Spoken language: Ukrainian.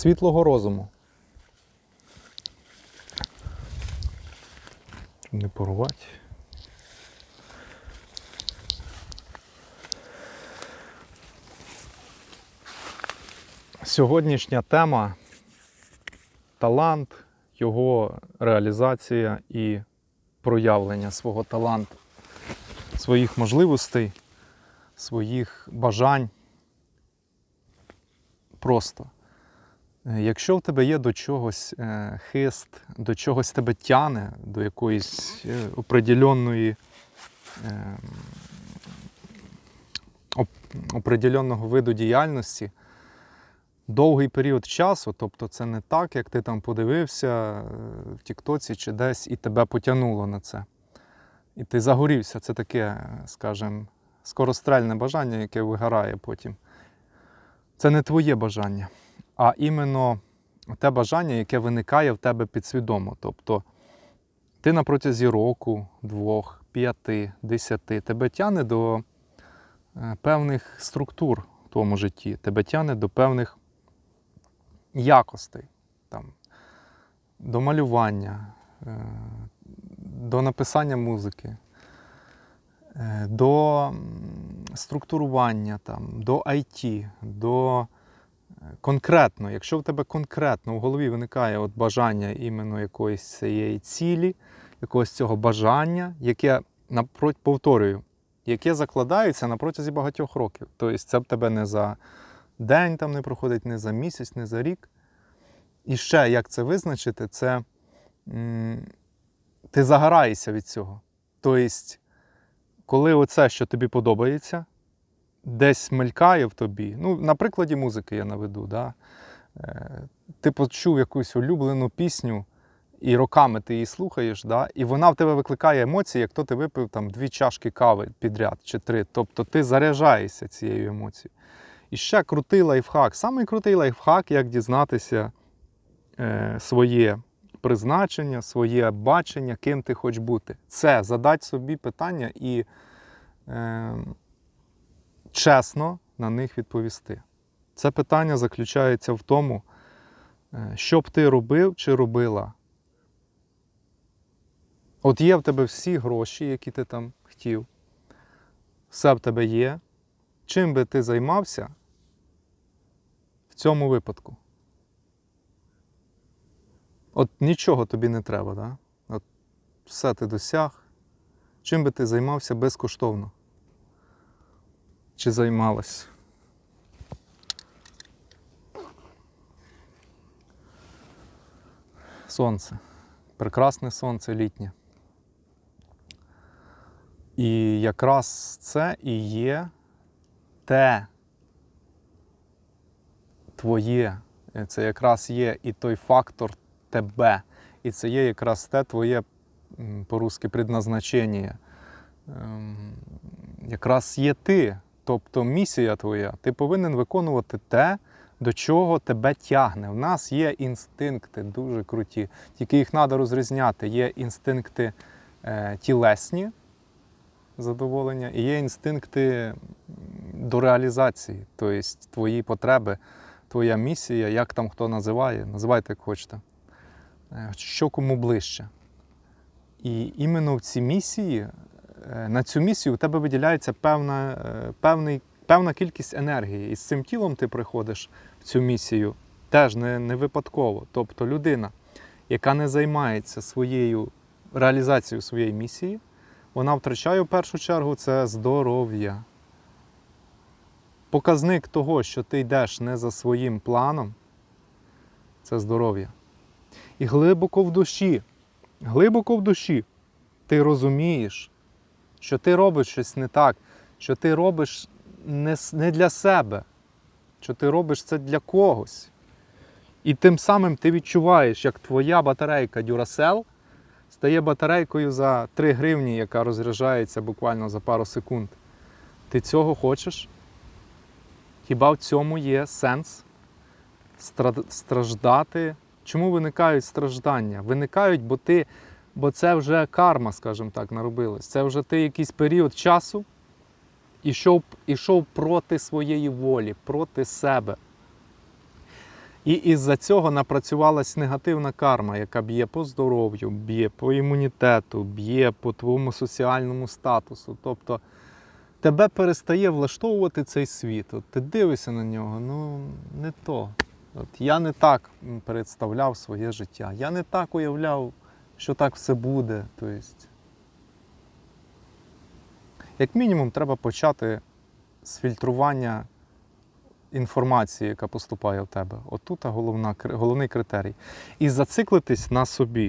світлого розуму. Не порвати. Сьогоднішня тема талант, його реалізація і проявлення свого таланту, своїх можливостей, своїх бажань. Просто. Е, Якщо в тебе є до чогось е, хист, до чогось тебе тяне, до якоїсь е, определенної, е, определенного виду діяльності, довгий період часу, тобто це не так, як ти там подивився в Тіктоці чи десь і тебе потягнуло на це. І ти загорівся, це таке, скажімо, скорострельне бажання, яке вигорає потім. Це не твоє бажання, а іменно те бажання, яке виникає в тебе підсвідомо. Тобто ти на протязі року, двох, п'яти, десяти тебе тягне до е, певних структур в твоєму житті, тебе тягне до певних якостей, там, до малювання, е, до написання музики, е, до структурування, там, до IT, до конкретно, якщо в тебе конкретно в голові виникає от бажання іменно якоїсь цієї цілі, якогось цього бажання, яке повторюю, яке закладається на протязі багатьох років. Тобто це в тебе не за день там не проходить, не за місяць, не за рік. І ще як це визначити, це м, ти загораєшся від цього. Тобто, коли оце, що тобі подобається, десь мелькає в тобі. Ну, на прикладі музики я наведу. Да? Е, Ти почув якусь улюблену пісню, і роками ти її слухаєш, да? і вона в тебе викликає емоції, як то ти випив там дві чашки кави підряд чи три. Тобто ти заряджаєшся цією емоцією. І ще крутий лайфхак. Самий крутий лайфхак, як дізнатися е, своє призначення, своє бачення, ким ти хочеш бути. Це задати собі питання і е, чесно на них відповісти. Це питання заключається в тому, е, що б ти робив чи робила. От є в тебе всі гроші, які ти там хотів, все в тебе є. Чим би ти займався в цьому випадку? От нічого тобі не треба, да? От все ти досяг. Чим би ти займався безкоштовно? Чи займалась? Сонце. Прекрасне сонце літнє. І якраз це і є те твоє. Це якраз є і той фактор тебе. І це є якраз те твоє по-русски предназначення. Ем, Якраз є ти, тобто місія твоя. Ти повинен виконувати те, до чого тебе тягне. У нас є інстинкти дуже круті, тільки їх треба розрізняти. Є інстинкти е, тілесні задоволення, і є інстинкти до реалізації, тобто твої потреби, твоя місія, як там хто називає, називайте як хочете. Е, Що кому ближче. І іменно в цій місії, на цю місію у тебе виділяється певна, е, певний, певна кількість енергії. І з цим тілом ти приходиш в цю місію теж не, не випадково. Тобто людина, яка не займається своєю реалізацією своєї місії, вона втрачає в першу чергу це здоров'я. Показник того, що ти йдеш не за своїм планом, це здоров'я. І глибоко в душі, глибоко в душі ти розумієш, що ти робиш щось не так, що ти робиш не, для себе, що ти робиш це для когось. І тим самим ти відчуваєш, як твоя батарейка Duracell стає батарейкою за 3 гривні, яка розряджається буквально за пару секунд. Ти цього хочеш? Хіба в цьому є сенс страждати? Чому виникають страждання? Виникають, бо ти, бо це вже карма, скажімо так, наробилась. Це вже ти якийсь період часу ішов, ішов проти своєї волі, проти себе. І із-за цього напрацювалась негативна карма, яка б'є по здоров'ю, б'є по імунітету, б'є по твоєму соціальному статусу. Тобто тебе перестає влаштовувати цей світ. От ти дивишся на нього, ну не то. От я не так представляв своє життя. Я не так уявляв, що так все буде. Тобто, як мінімум, треба почати з фільтрування інформації, яка поступає в тебе. Отут головна, головний критерій. І зациклитись на собі.